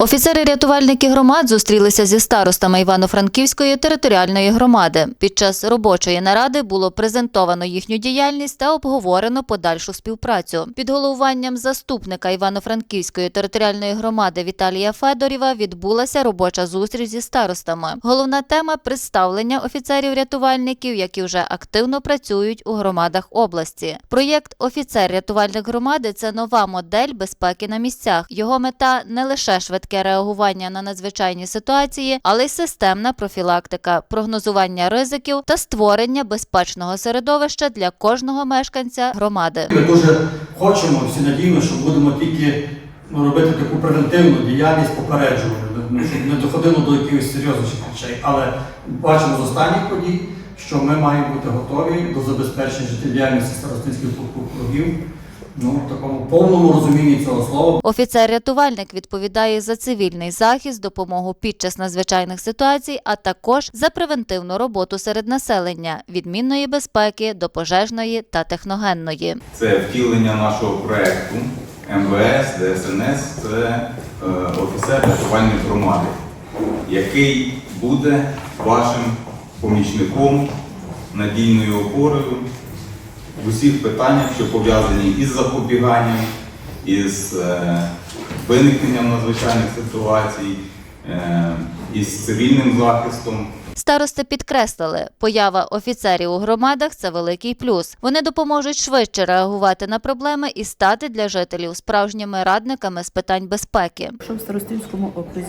Офіцери-рятувальники громад зустрілися зі старостами Івано-Франківської територіальної громади. Під час робочої наради було презентовано їхню діяльність та обговорено подальшу співпрацю. Під головуванням заступника Івано-Франківської територіальної громади Віталія Федорєва відбулася робоча зустріч зі старостами. Головна тема представлення офіцерів-рятувальників, які вже активно працюють у громадах області. Проєкт Офіцер рятувальник громади це нова модель безпеки на місцях. Його мета не лише швидке реагування на надзвичайні ситуації, але й системна профілактика, прогнозування ризиків та створення безпечного середовища для кожного мешканця громади. Ми дуже хочемо, всі надіємо, що будемо тільки ну, робити таку превентивну діяльність попереджувати, ну, щоб не доходило до якихось серйозніших речей. Але бачимо з останніх подій, що ми маємо бути готові до забезпечення життєдіяльності старостинських округів ну, такому повному розумінні цього слова. Офіцер-рятувальник відповідає за цивільний захист, допомогу під час надзвичайних ситуацій, а також за превентивну роботу серед населення від мінної безпеки до пожежної та техногенної. Це втілення нашого проекту МВС, ДСНС, це е, офіцер рятувальної громади, який буде вашим помічником, надійною опорою в усіх питаннях, що пов'язані із запобіганням, із е, виникненням надзвичайних ситуацій, із цивільним захистом. Старости підкреслили, поява офіцерів у громадах це великий плюс. Вони допоможуть швидше реагувати на проблеми і стати для жителів справжніми радниками з питань безпеки. Якщо в Старостинському окрузі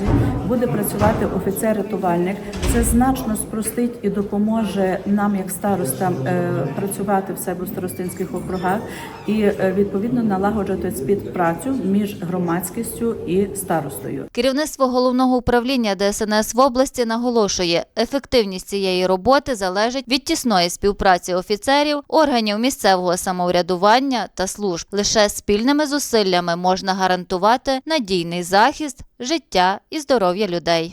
буде працювати офіцер-рятувальник, це значно спростить і допоможе нам, як старостам, е, працювати в себе в старостинських округах і е, відповідно налагоджувати співпрацю між громадськістю і старостою. Керівництво головного управління ДСНС в області наголошує, ефективність цієї роботи залежить від тісної співпраці офіцерів, органів місцевого самоврядування та служб. Лише спільними зусиллями можна гарантувати надійний захист, життя і здоров'я людей.